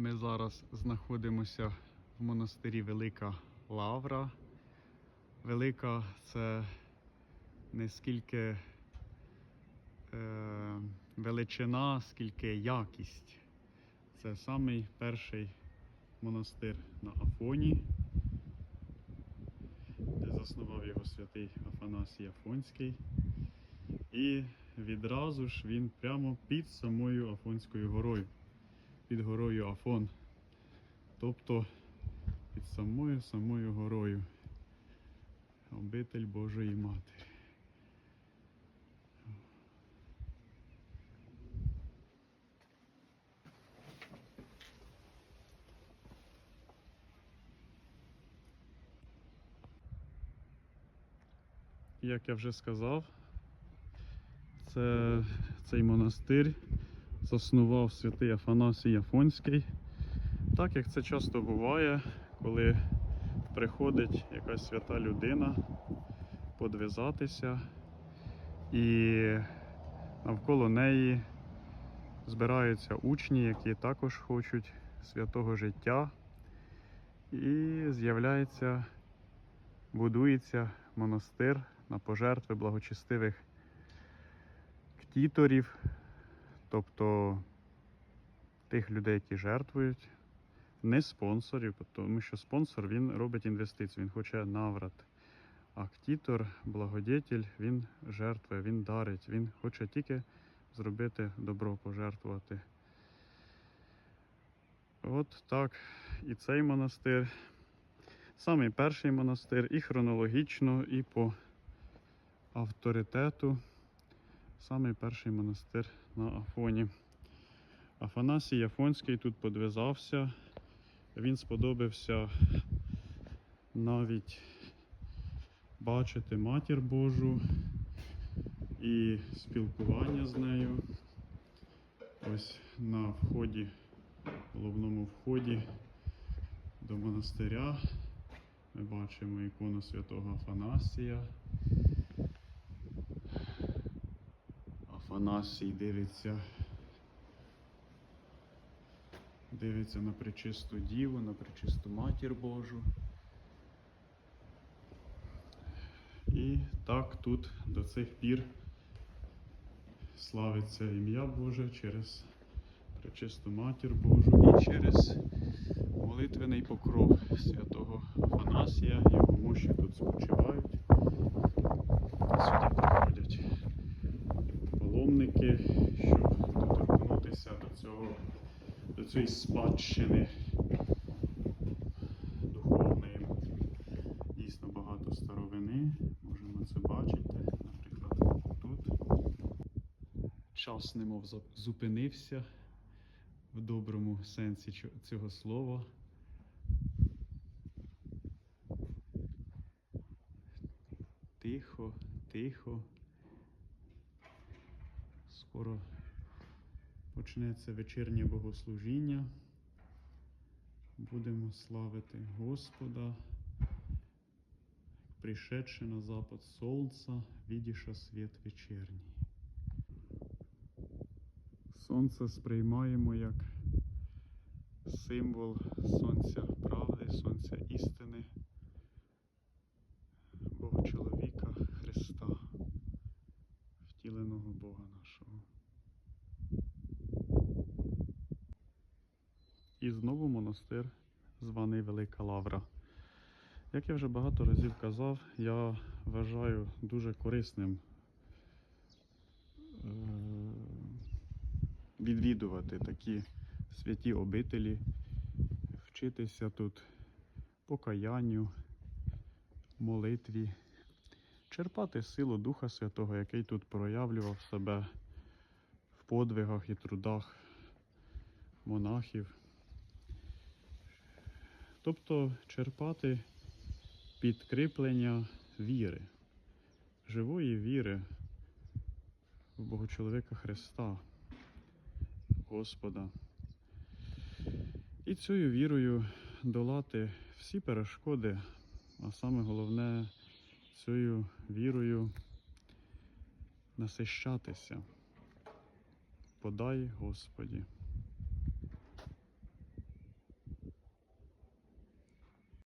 Ми зараз знаходимося в монастирі Велика Лавра. Велика це не скільки е, величина, скільки якість. Це самий перший монастир на Афоні, де заснував його святий Афанасій Афонський. І відразу ж він прямо під самою Афонською горою, під горою Афон. Тобто під самою самою горою. Обитель Божої Матері. Як я вже сказав, це цей монастир заснував святий Афанасій Афонський. Так як це часто буває, коли приходить якась свята людина подвизатися, і навколо неї збираються учні, які також хочуть святого життя, і з'являється, будується монастир на пожертви благочестивих ктіторів, тобто тих людей, які жертвують, не спонсорів, тому що спонсор він робить інвестицію, він хоче наврат. А ктітор, благодетель, він жертвує, він дарить, він хоче тільки зробити добро, пожертвувати. От так і цей монастир. Самий перший монастир, і хронологічно, і по авторитету. Самий перший монастир на Афоні. Афанасій Афонський тут подвизався. Він сподобався навіть бачити матір Божу і спілкування з нею. Ось на вході, головному вході до монастиря ми бачимо ікону святого Афанасія. Афанасій дивиться. Дивиться на пречисту Діву, на пречисту Матір Божу. І так тут до цих пір славиться ім'я Боже через пречисту Матір Божу і через молитвений покров святого Афанасія, його мощі тут цієї спадщини духовної. Дійсно багато старовини, можемо це бачити, наприклад, тут. Час немов зупинився в доброму сенсі цього слова. Тихо, тихо. Скоро почнеться вечірнє богослужіння. Будемо славити Господа, пришедши на запад сонця, відіша світ вечірній. Сонце сприймаємо як символ сонця І знову монастир, званий Велика Лавра. Як я вже багато разів казав, я вважаю дуже корисним е, відвідувати такі святі обителі, вчитися тут покаянню, молитві, черпати силу Духа Святого, який тут проявлював себе в подвигах і трудах монахів. Тобто черпати підкріплення віри, живої віри в Богочоловіка Христа, Господа. І цією вірою долати всі перешкоди, а саме головне цією вірою насищатися. Подай, Господі.